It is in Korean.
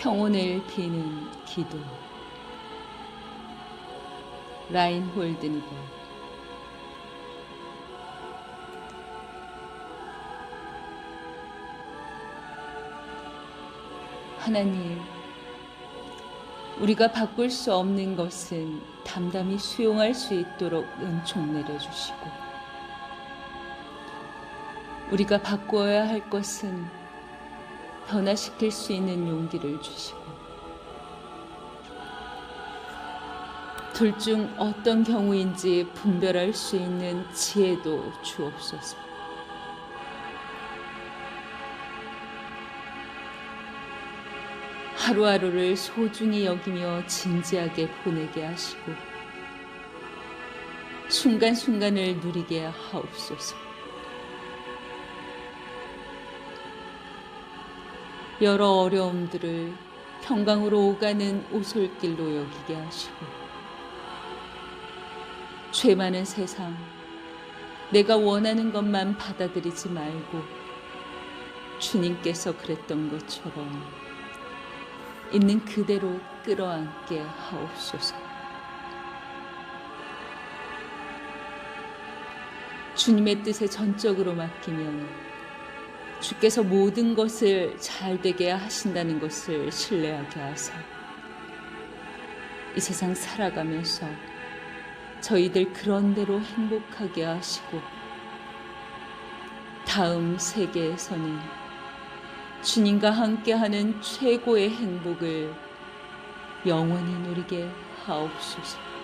평온을 비는 기도. 라인홀드니버 하나님 우리가 바꿀 수 없는 것은 담담히 수용할 수 있도록 은총 내려주시고 우리가 바꾸어야 할 것은 변화시킬 수 있는 용기를 주시고 둘 중 어떤 경우인지 분별할 수 있는 지혜도 주옵소서. 하루하루를 소중히 여기며 진지하게 보내게 하시고 순간순간을 누리게 하옵소서. 여러 어려움들을 평강으로 오가는 오솔길로 여기게 하시고 죄 많은 세상 내가 원하는 것만 받아들이지 말고 주님께서 그랬던 것처럼 있는 그대로 끌어안게 하옵소서. 주님의 뜻에 전적으로 맡기면 주께서 모든 것을 잘 되게 하신다는 것을 신뢰하게 하사 이 세상 살아가면서 저희들 그런 대로 행복하게 하시고 다음 세계에서는 주님과 함께하는 최고의 행복을 영원히 누리게 하옵소서.